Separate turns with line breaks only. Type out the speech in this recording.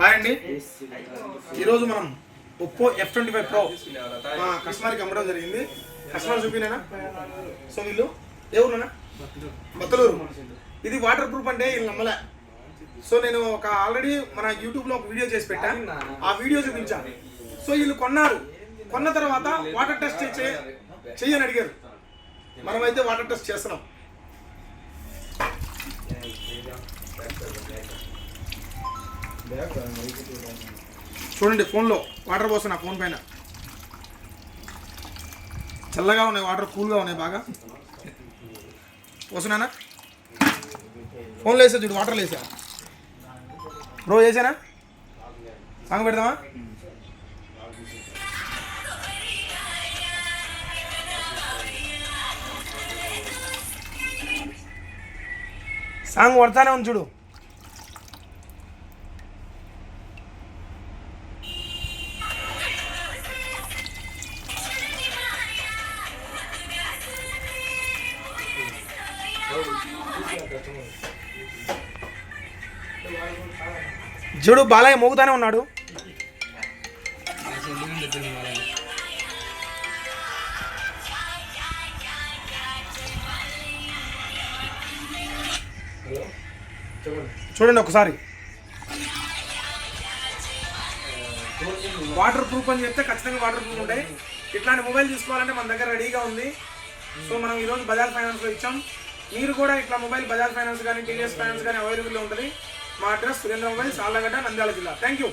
Hi అండి ఈరోజు మనం Oppo F twenty five pro మా కస్టమర్కి అమ్మడం జరిగింది. కస్టమర్ చూపినేనా? సో వీళ్ళు ఏ ఊరునా బత్తలూరు ఇది వాటర్ ప్రూఫ్ అంటే వీళ్ళు నమ్మలే. సో నేను ఒక ఆల్రెడీ మన యూట్యూబ్లో ఒక వీడియో చేసి పెట్టా. ఆ వీడియో చూపించాను సో వీళ్ళు కొన్నారు. కొన్న తర్వాత వాటర్ టెస్ట్ చే చెయ్యని అడిగారు. మనమైతే వాటర్ టెస్ట్ చేస్తున్నాం. చూడండి ఫోన్లో వాటర్ పోస్తున్నా ఫోన్ పైన. చల్లగా ఉన్నాయి వాటర్ కూల్గా ఉన్నాయి బాగా. పోస్తున్నానా? ఫోన్లో వేసా చూడు వాటర్లో వేసా బ్రో వేసానా సాంగ్ పెడదామా? సాంగ్ పడతానే ఉంది చూడు. జుడు బాలయ్య మోగుతానే ఉన్నాడు. చూడండి ఒకసారి. వాటర్ ప్రూఫ్ అని చెప్తే ఖచ్చితంగా వాటర్ ప్రూఫ్ ఉంటాయి. ఇట్లాంటి మొబైల్ తీసుకోవాలంటే మన దగ్గర రెడీగా ఉంది. సో మనం ఈరోజు బజాజ్ ఫైనాన్స్లో ఇచ్చాం. మీరు కూడా ఇట్లా మొబైల్ బజాజ్ ఫైనాన్స్ కానీ టీవీఎస్ ఫైనాన్స్ కానీ అవైలబుల్లో ఉంటుంది. మా అడ్రస్ సురేంద్ర మొబైల్స్ ఆళ్ళగడ్డ నంద్యాల జిల్లా. Thank you